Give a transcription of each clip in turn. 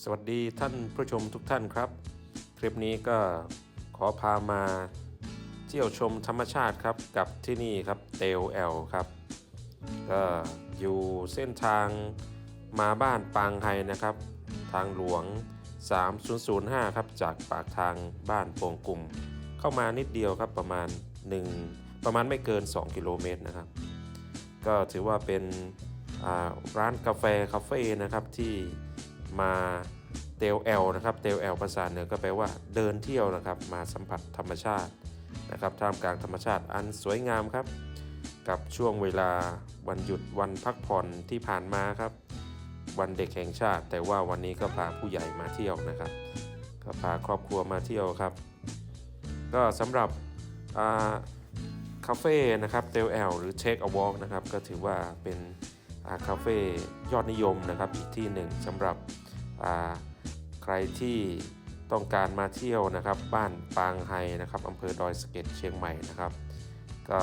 สวัสดีท่านผู้ชมทุกท่านครับ คลิปนี้ก็ขอพามาเที่ยวชมธรรมชาติครับกับที่นี่ครับเตลแอลครับก็อยู่เส้นทางมาบ้านปางไฮนะครับ ทางหลวง 3005 ครับจากปากทางบ้านโป่งกลุ่ม เข้ามานิดเดียวครับประมาณ 1 ประมาณไม่เกิน 2 กิโลเมตรนะครับ ก็ถือว่าเป็นร้านกาแฟคาเฟ่นะครับที่ มาเตลแอลนะครับเตลแอลภาษาเหนือก็แปลว่าเดินเที่ยวนะครับ มาสัมผัสธรรมชาตินะครับท่ามกลางธรรมชาติอันสวยงามครับ กับช่วงเวลาวันหยุดวันพักผ่อนที่ผ่านมาครับ วันเด็กแห่งชาติ แต่ว่าวันนี้ก็พาผู้ใหญ่มาเที่ยวนะครับ ก็พาครอบครัวมาเที่ยวครับ ก็สำหรับอาคาเฟ่นะครับเตลแอลหรือ Take a Walk นะครับก็ถือว่าเป็น คาเฟ่ยอดนิยมนะครับอีกที่หนึ่งสำหรับใครที่ต้องการมาเที่ยวนะครับบ้านปางไฮนะครับอำเภอดอยสะเก็ดเชียงใหม่นะครับ ก็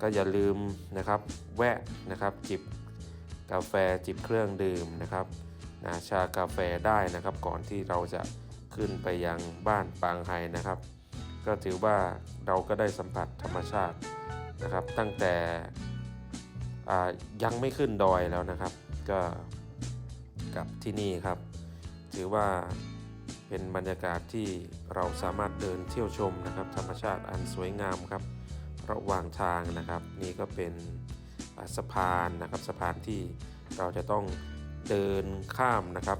ก็อย่าลืมนะครับแวะนะครับจิบกาแฟจิบเครื่องดื่มนะครับนะชากาแฟได้นะครับก่อนที่เราจะขึ้นไปยังบ้านปางไฮนะครับ ก็ถือว่าเราก็ได้สัมผัสธรรมชาตินะครับ ตั้งแต่ ยังไม่ขึ้นดอยแล้วนะครับ ก็กับที่นี่ครับ ถือว่าเป็นบรรยากาศที่เราสามารถเดินเที่ยวชมนะครับ ธรรมชาติอันสวยงามครับ ระหว่างทางนะครับ นี่ก็เป็นสะพานนะครับสะพานที่เราจะต้องเดินข้ามนะครับ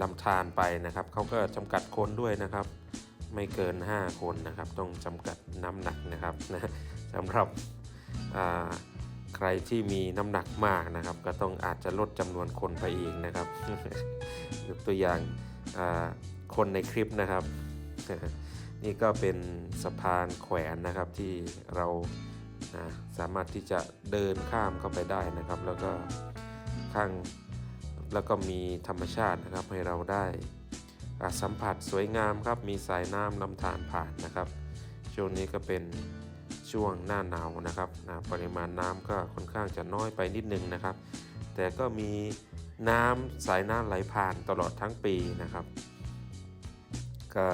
ลำธารไปนะครับเขาก็จำกัดคนด้วยนะครับ ไม่เกิน 5 คนนะครับ ต้องจำกัดน้ำหนักนะครับนะสำหรับ ใครที่มีน้ำหนักมากนะครับ ก็ต้องอาจจะลดจำนวนคนไปอีกนะครับ ยกตัวอย่างาคนในคลิปนะครับ นี่ก็เป็นสะพานแขวนนะครับที่เรานะสามารถที่จะเดินข้ามเข้าไปได้นะครับ แล้วก็ข้างแล้วก็มีธรรมชาตินะครับให้เราได้สัมผัสสวยงามครับ มีสายน้ำลำธารผ่านนะครับ ช่วงนี้ก็เป็น ช่วงหน้าหนาวนะครับนะปริมาณน้ำก็ค่อนข้างจะน้อยไปนิดนึงนะครับ แต่ก็มีน้ำสายน้ำไหลผ่านตลอดทั้งปีนะครับ ก็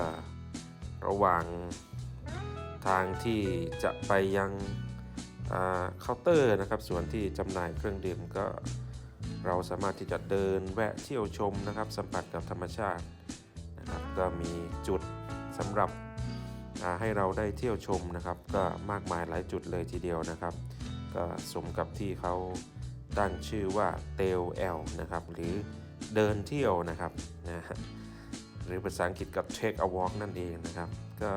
ระหว่างทางที่จะไปยังเคาน์เตอร์นะครับ ส่วนที่จำหน่ายเครื่องดื่มก็เราสามารถที่จะเดินแวะเที่ยวชมนะครับ สัมผัสกับธรรมชาตินะครับก็มีจุดสำหรับ ให้เราได้เที่ยวชมนะครับ ก็มากมายหลายจุดเลยทีเดียวนะครับ ก็สมกับที่เขาตั้งชื่อว่าเตลแอลนะครับ หรือเดินเที่ยวนะครับนะฮะหรือภาษาอังกฤษกับ take a walk นั่นเองนะครับ ก็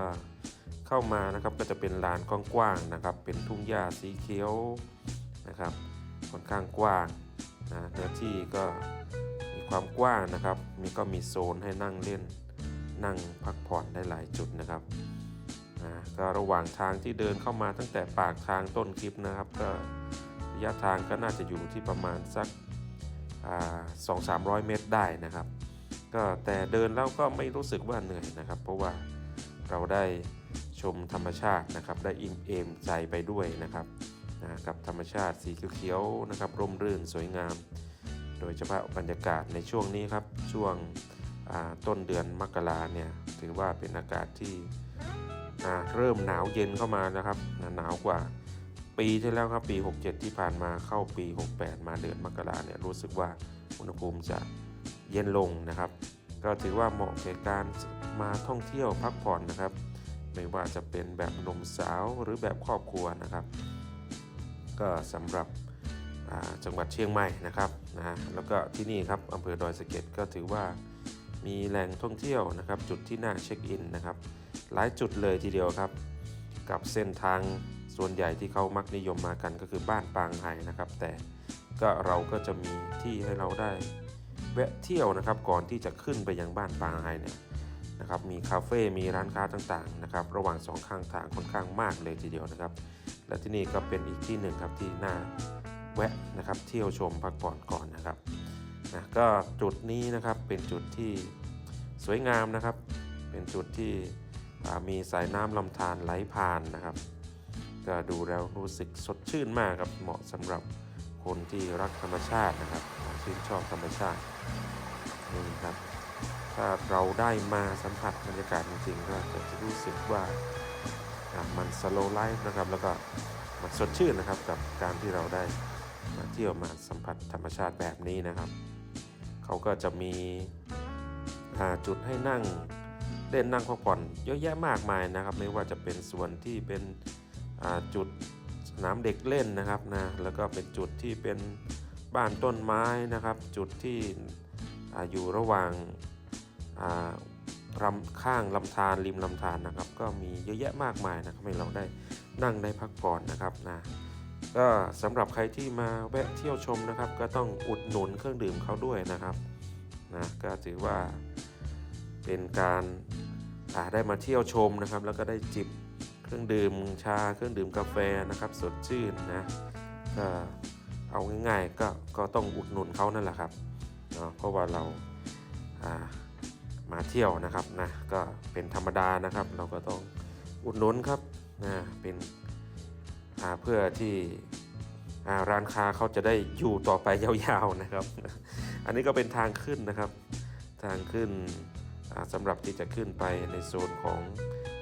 เข้ามานะครับก็จะเป็นลานกว้างๆนะครับ เป็นทุ่งหญ้าสีเขียวนะครับค่อนข้างกว้างนะเนื้อที่ก็มีความกว้างนะครับ มีก็มีโซนให้นั่งเล่นนั่งพักผ่อนได้หลายจุดนะครับ อ่าก็ระหว่างทางที่เดินเข้ามาตั้งแต่ปากทางต้นคลิปนะครับ ก็ระยะทางก็น่าจะอยู่ที่ประมาณสักสองสามร้อยเมตรได้นะครับ ก็แต่เดินแล้วก็ไม่รู้สึกว่าเหนื่อยนะครับ เพราะว่าเราได้ชมธรรมชาตินะครับ ได้อิ่มเอมใจไปด้วยนะครับนะกับธรรมชาติสีเขียวๆนะครับ ร่มรื่นสวยงาม โดยเฉพาะบรรยากาศในช่วงนี้ครับ ช่วงต้นเดือนมกราเนี่ย ถือว่าเป็นอากาศที่ อ่าเริ่มหนาวเย็นเข้ามานะครับหนาวกว่าปีที่แล้วครับปี 67 ที่ผ่านมาเข้าปี 68 มาเดือนมกราเนี่ยรู้สึกว่าอุณหภูมิจะเย็นลงนะครับ ก็ถือว่าเหมาะแก่การมาท่องเที่ยวพักผ่อนนะครับ ไม่ว่าจะเป็นแบบหนุ่มสาวหรือแบบครอบครัวนะครับ ก็สำหรับจังหวัดเชียงใหม่นะครับนะแล้วก็ที่นี่ครับอำเภอดอยสะเก็ดก็ถือว่ามีแหล่งท่องเที่ยวนะครับ จุดที่น่าเช็คอินนะครับ หลายจุดเลยทีเดียวครับ กับเส้นทางส่วนใหญ่ที่เขามักนิยมมากันก็คือบ้านปางไห่นะครับ แต่ก็เราก็จะมีที่ให้เราได้แวะเที่ยวนะครับก่อนที่จะขึ้นไปยังบ้านปางไห่เนี่ยนะครับมีคาเฟ่มีร้านค้าต่างๆนะครับระหว่างสองข้างทางค่อนข้างมากเลยทีเดียวนะครับ และที่นี่ก็เป็นอีกที่หนึ่งครับที่น่าแวะนะครับเที่ยวชมพักผ่อนก่อนนะครับนะก็จุดนี้นะครับเป็นจุดที่สวยงามนะครับ เป็นจุดที่ มีสายน้ำลำธารไหลผ่านนะครับ ก็ดูแล้วรู้สึกสดชื่นมากครับเหมาะสำหรับคนที่รักธรรมชาตินะครับชื่นชอบธรรมชาตินี่ครับ ถ้าเราได้มาสัมผัสบรรยากาศจริงๆก็จะรู้สึกว่ามันสโลไลฟ์นะครับแล้วก็มันสดชื่นนะครับกับการที่เราได้มาเที่ยวมาสัมผัสธรรมชาติแบบนี้นะครับ เขาก็จะมีจุดให้นั่ง เล่นนั่งพักผ่อนเยอะแยะมากมายนะครับ ไม่ว่าจะเป็นส่วนที่เป็นจุดสนามเด็กเล่นนะครับนะแล้วก็เป็นจุดที่เป็นบ้านต้นไม้นะครับ จุดที่ออยู่ระหว่างาลำข้างลำธารริมลำธารนะครับ ก็มีเยอะแยะมากมายนะครับให้เราได้นั่งได้พักผ่อนนะครับนะก็สำหรับใครที่มาแวะเที่ยวชมนะครับ ก็ต้องอุดหนุนเครื่องดื่มเขาด้วยนะครับนะก็ถือว่าเป็นการ ได้มาเที่ยวชมนะครับ แล้วก็ได้จิบเครื่องดื่มชาเครื่องดื่มกาแฟนะครับสดชื่นนะก็เอาง่ายๆก็ก็ต้องอุดหนุนเขานั่นแหละครับเนาะเพราะว่าเราามาเที่ยวนะครับนะก็เป็นธรรมดานะครับ เราก็ต้องอุดหนุนครับนะเป็นเพื่อที่ร้านค้าเขาจะได้อยู่ต่อไปยาวๆนะครับ อันนี้ก็เป็นทางขึ้นนะครับ ทางขึ้น สำหรับที่จะขึ้นไปในโซนของ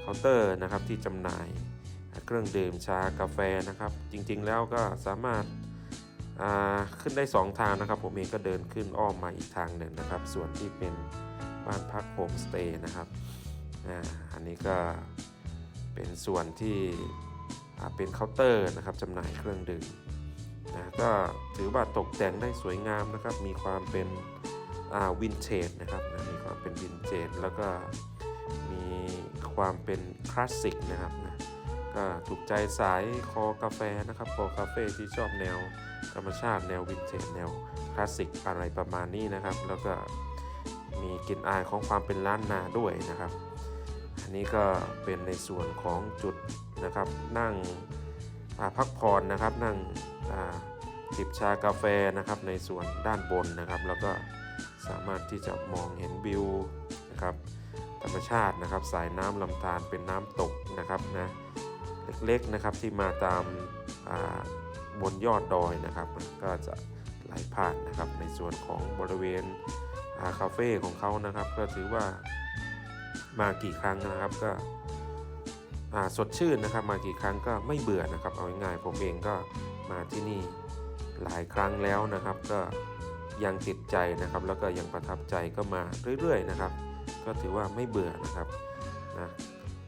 เคาน์เตอร์นะครับที่จำหน่ายเครื่องดื่มชากาแฟนะครับ จริงๆแล้วก็สามารถขึ้นได้ 2 ทางนะครับ ผมเองก็เดินขึ้นอ้อมมาอีกทางหนึ่งนะครับ ส่วนที่เป็นบ้านพักโฮมสเตย์นะครับอ,อันนี้ก็เป็นส่วนที่เป็นเคาน์เตอร์นะครับจำหน่ายเครื่องดื่มนะก็ถือว่าตกแต่งได้สวยงามนะครับ มีความเป็น วินเทจนะครับนะมีความเป็นวินเทจแล้วก็มีความเป็นคลาสสิกนะครับนะก็ถูกใจสายคอกาแฟนะครับคอกาแฟที่ชอบแนวธรรมชาติแนววินเทจแนวคลาสสิกอะไรประมาณนี้นะครับ แล้วก็มีกลิ่นอายของความเป็นล้านนาด้วยนะครับ อันนี้ก็เป็นในส่วนของจุดนะครับนั่งพักผ่อนนะครับนั่งจิบชากาแฟนะครับในส่วนด้านบนนะครับ แล้วก็ สามารถที่จะมองเห็นวิวนะครับธรรมชาตินะครับ สายน้ำลำธารเป็นน้ำตกนะครับนะเล็กๆนะครับที่มาตามาบนยอดดอยนะครับก็จะไหลผ่านนะครับในส่วนของบริเวณาคาเฟ่ของเขานะครับ ก็ถือว่ามากี่ครั้งนะครับก็สดชื่นนะครับ มากี่ครั้งก็ไม่เบื่อนะครับ เอาง่ายๆผมเองก็มาที่นี่หลายครั้งแล้วนะครับ ก็ ยังติดใจนะครับ แล้วก็ยังประทับใจก็มาเรื่อยๆนะครับ ก็ถือว่าไม่เบื่อนะครับนะ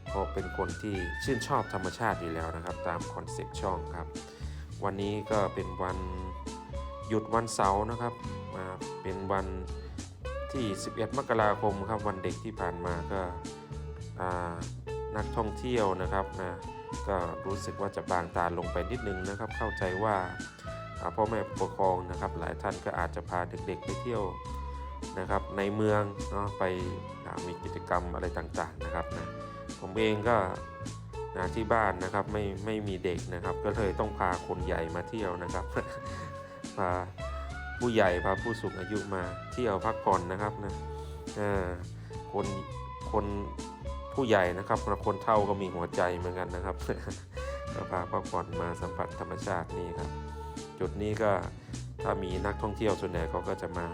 เพราะเป็นคนที่ชื่นชอบธรรมชาติอยู่แล้วนะครับ ตามคอนเซ็ปต์ช่องครับ วันนี้ก็เป็นวันหยุดวันเสาร์นะครับมาเป็นวันที่ 11 มกราคมครับวันเด็กที่ผ่านมาก็นักท่องเที่ยวนะครับนะก็รู้สึกว่าจะบางตาลงไปนิดนึงนะครับ เข้าใจว่า พ่อแม่ผู้ปกครองนะครับ หลายท่านก็อาจจะพาเด็กๆไปเที่ยวนะครับ ในเมืองเนาะไปมีกิจกรรมอะไรต่างๆนะครับนะผมเองก็นะที่บ้านนะครับไม่ไม่มีเด็กนะครับ ก็เลยต้องพาคนใหญ่มาเที่ยวนะครับพาผู้ใหญ่พาผู้สูงอายุมาเที่ยวพักผ่อนนะครับนะคนคนผู้ใหญ่นะครับคนเฒ่าก็มีหัวใจเหมือนกันนะครับก็พาพักผ่อนมาสัมผัสธรรมชาตินี่ครับ จุดนี้ก็ถ้ามีนักท่องเที่ยวส่วนใหญ่เขาก็จะมา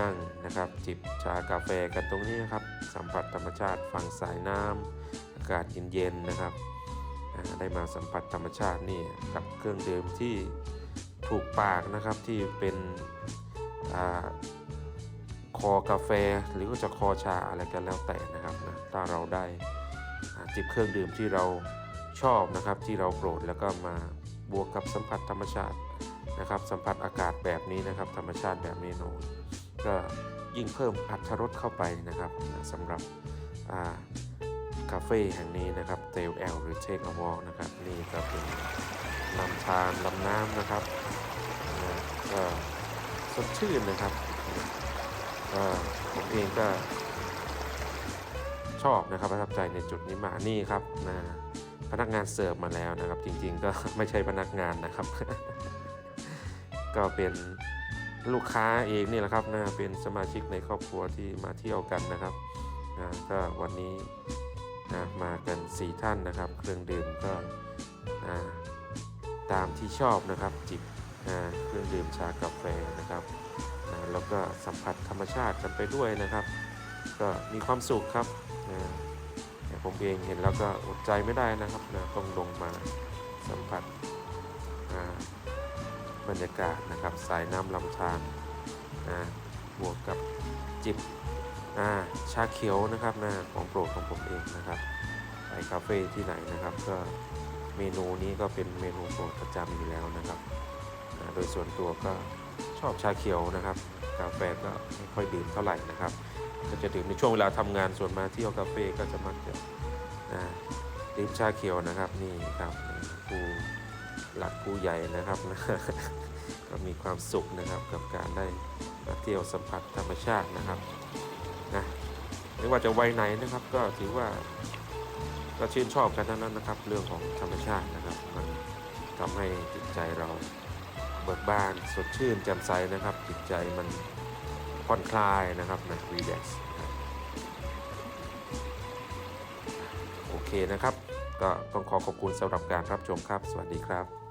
นั่งนะครับ จิบชากาแฟกันตรงนี้นครับ สัมผัสธรรมชาติฟังสายน้ำอากาศเย็นๆนะครับได้มาสัมผัสธรรมชาตินี่กับเครื่องดื่มที่ถูกปากนะครับที่เป็นอคอกาแฟหรือว่าจะคอชาอะไรกันแล้วแต่นะครับนะถ้าเราได้จิบเครื่องดื่มที่เราชอบนะครับที่เราโปรดแล้วก็มาบวกกับสัมผัสธรรมชาติ นะครับสัมผัสอากาศแบบนี้นะครับ ธรรมชาติแบบนี้โนนก็ยิ่งเพิ่มอัตรสเข้าไปนะครับสำหรับาคาเฟ่แห่งนี้นะครับเตลแอลหรือเทคอวอลนะครับนี่ก็เป็นลำธารลำน้ำนะครับก็สดชื่นนะครับก็ผมเองก็ชอบนะครับประทับใจในจุดนี้มานี่ครับนะพนักงานเสิร์ฟมาแล้วนะครับ จริงๆก็ไม่ใช่พนักงานนะครับ ก็เป็นลูกค้าเองนี่แหละครับนะเป็นสมาชิกในครอบครัวที่มาเที่ยวกันนะครับนะก็วันนี้นะมากัน 4 ท่านนะครับ เครื่องดื่มก็นะตามที่ชอบนะครับจิบนะเครื่องดื่มชากาแฟนะครับอ่าแล้วก็สัมผัสธรรมชาติกันไปด้วยนะครับ ก็มีความสุขครับนะผมเองเห็นแล้วก็อดใจไม่ได้นะครับนะต้องลงมาสัมผัส บรรยากาศนะครับสายน้ำลำธารนะบวกกับจิบาชาเขียวนะครับนะของโปรดของผมเองนะครับไปคาเฟ่ที่ไหนนะครับก็เมนูนี้ก็เป็นเมนูโปรดประจำอยู่แล้วนะครับโดยส่วนตัวก็ชอบชาเขียวนะครับ กาแฟก็ไม่ค่อยดื่มเท่าไหร่นะครับ ก็จะดื่มในช่วงเวลาทำงานส่วนมาเที่ยวคาเฟ่ก็จะมักจะดื่มชาเขียวนะครับนี่ครับผู้ หลักผู้ใหญ่นะครับนะก็มีความสุขนะครับกับการได้มาเที่ยวสัมผัสธรรมชาตินะครับนะไม่ว่าจะวัยไหนนะครับก็ถือว่าก็ชื่นชอบกันทั้งนั้นนะครับ เรื่องของธรรมชาตินะครับ มันทำให้จิตใจเราเบิกบานสดชื่นแจ่มใสนะครับ จิตใจมันผ่อนคลายนะครับนะรีแลกซ์โอเคนะครับ ก็ต้องขอขอบคุณสำหรับการรับชมครับ สวัสดีครับ